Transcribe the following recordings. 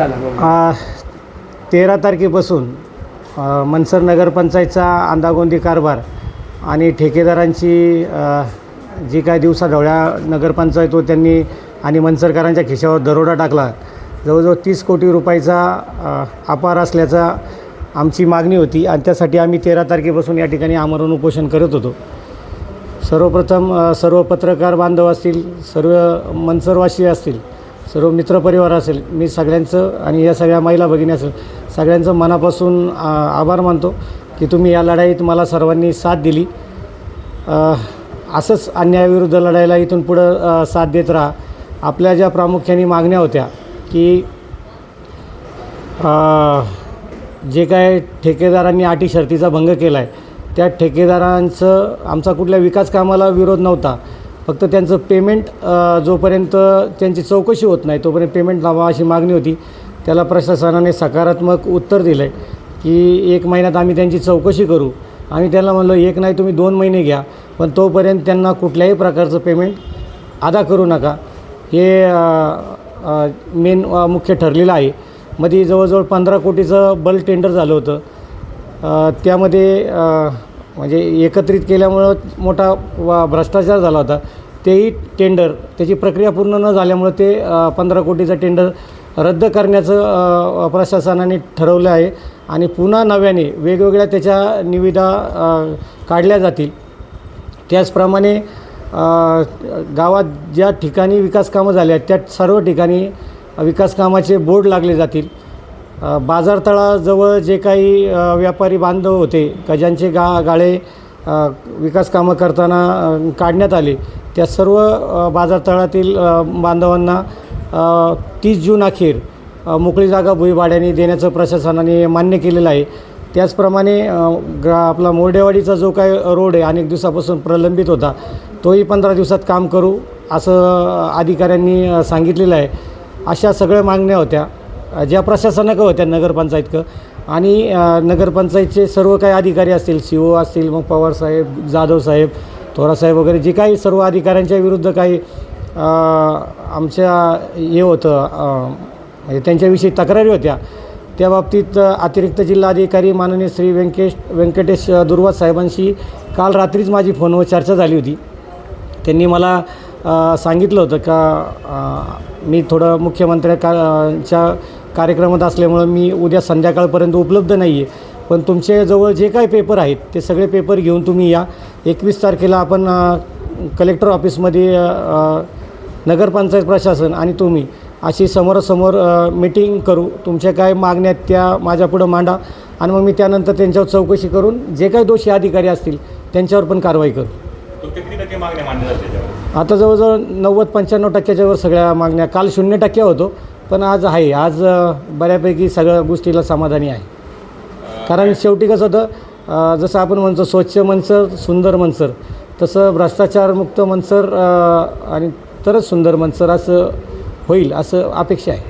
चला तेरा तारखेपासून मनसर नगरपंचायतचा अंदागोंदी कारभार आणि ठेकेदारांची जी काय दिवसाढवळ्या नगरपंचायत हो त्यांनी आणि मनसरकरांच्या खिशावर दरोडा टाकला जवळजवळ तीस कोटी रुपयाचा अपार असल्याचा आमची मागणी होती आणि त्यासाठी आम्ही तेरा तारखेपासून या ठिकाणी आमरण उपोषण करत होतो. सर्वप्रथम सर्व पत्रकार बांधव असतील सर्व मनसरवासी असतील सर्व मित्रपरिवार असेल मी सगळ्यांचं आणि या सगळ्या महिला भगिनी असेल सगळ्यांचं मनापासून आभार मानतो की तुम्ही या लढाईत मला सर्वांनी साथ दिली. असंच अन्यायाविरुद्ध लढायला इथून पुढं साथ देत राहा. आपल्या ज्या प्रामुख्याने मागण्या होत्या की जे काय ठेकेदारांनी अटी शर्तीचा भंग केला आहे त्या ठेकेदारांचं आमचा कुठल्या विकास कामाला विरोध नव्हता. फक्त त्यांचं पेमेंट जोपर्यंत त्यांची चौकशी होत नाही तोपर्यंत पेमेंट लावा अशी मागणी होती. त्याला प्रशासनाने सकारात्मक उत्तर दिलं आहे की एक महिन्यात आम्ही त्यांची चौकशी करू. आम्ही त्यांना म्हणलो एक नाही तुम्ही दोन महिने घ्या. पण तोपर्यंत त्यांना कुठल्याही प्रकारचं पेमेंट अदा करू नका. हे मेन मुख्य ठरलेलं आहे. मध्ये जवळजवळ पंधरा कोटीचं बल्क टेंडर झालं होतं. त्यामध्ये म्हणजे एकत्रित केल्यामुळं मोठा वा भ्रष्टाचार झाला होता. तेही टेंडर त्याची प्रक्रिया पूर्ण न झाल्यामुळं ते पंधरा कोटीचं टेंडर रद्द करण्याचं प्रशासनाने ठरवलं आहे. आणि पुन्हा नव्याने वेगवेगळ्या त्याच्या निविदा काढल्या जातील. त्याचप्रमाणे गावात ज्या ठिकाणी विकासकामं झाल्या आहेत त्या सर्व ठिकाणी विकासकामाचे बोर्ड लागले जातील. बाजारतळाजवळ जे काही व्यापारी बांधव होते का ज्यांचे गा गाळे विकासकामं करताना काढण्यात आले त्या सर्व बाजारतळातील बांधवांना तीस जून अखेर मोकळी जागा भुईभाड्याने देण्याचं प्रशासनाने मान्य केलेलं आहे. त्याचप्रमाणे ग्रा आपला मोरडेवाडीचा जो काय रोड आहे अनेक दिवसापासून प्रलंबित होता तोही पंधरा दिवसात काम करू असं अधिकाऱ्यांनी सांगितलेलं आहे. अशा सगळ्या मागण्या होत्या ज्या प्रशासनाकडं होत्या नगरपंचायतकं आणि नगरपंचायतचे सर्व काही अधिकारी असतील सी ओ असतील मग पवारसाहेब जाधव साहेब थोरासाहेब वगैरे जे काही सर्व अधिकाऱ्यांच्या विरुद्ध काही आमच्या हे होतं म्हणजे त्यांच्याविषयी तक्रारी होत्या. त्या बाबतीत अतिरिक्त जिल्हाधिकारी माननीय श्री व्यंकेश व्यंकटेश अ, दुर्वाद साहेबांशी काल रात्रीच माझी फोनवर चर्चा झाली होती. त्यांनी मला सांगितलं होतं का मी थोडं मुख्यमंत्र्या का च्या कार्यक्रमात असल्यामुळं मी उद्या संध्याकाळपर्यंत उपलब्ध नाही आहे पण तुमच्याजवळ जे काही पेपर आहेत ते सगळे पेपर घेऊन तुम्ही या. एकवीस तारखेला आपण कलेक्टर ऑफिसमध्ये नगरपंचायत प्रशासन आणि तुम्ही अशी समोरासमोर मीटिंग करू. तुमच्या काय मागण्यात त्या माझ्यापुढं मांडा आणि मग मी त्यानंतर त्यांच्यावर चौकशी करून जे काही दोषी अधिकारी असतील त्यांच्यावर पण कारवाई करू. आता जवळजवळ नव्वद पंच्याण्णव टक्क्याच्या वर सगळ्या मागण्या काल शून्य टक्के होतो पण आज आहे. आज बऱ्यापैकी सगळ्या गोष्टीला समाधानी आहे. कारण शेवटी कसं होतं जसं आपण म्हणतो स्वच्छ मनसर सुंदर मनसर. तसं भ्रष्टाचारमुक्त मनसर आणि तरच सुंदर मनसर असं होईल असं अपेक्षा आहे.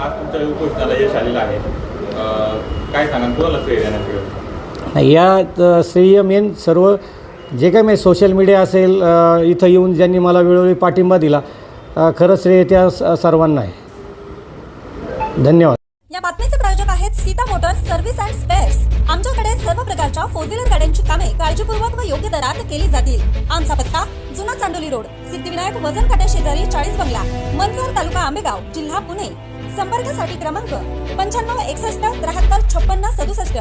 आज तुमच्या उपोषणाला यश आलेलं आहे. काय कोणाला श्रेय देण्यात यात मेन सर्व जे काही मी सोशल मीडिया असेल इथं येऊन ज्यांनी मला वेळोवेळी पाठिंबा दिला खरं श्रेय त्या सर्वांना आहे. धन्यवाद. या बातमीचे प्रायोजक आहेत Sita motors service and spares. आमच्याकडे फोर व्हीलर गाड्यांची कामे काळजीपूर्वक व योग्य दरात केली जातील. आमचा पत्ता जुना चांडोली रोड सिद्धिविनायक वजन काट्या शेजारी चाळीस बंगला मनसर तालुका आंबेगाव जिल्हा पुणे. संपर्कासाठी क्रमांक पंच्याण्णव एकसष्ट त्र्याहत्तर छप्पन्न सदुसष्ट.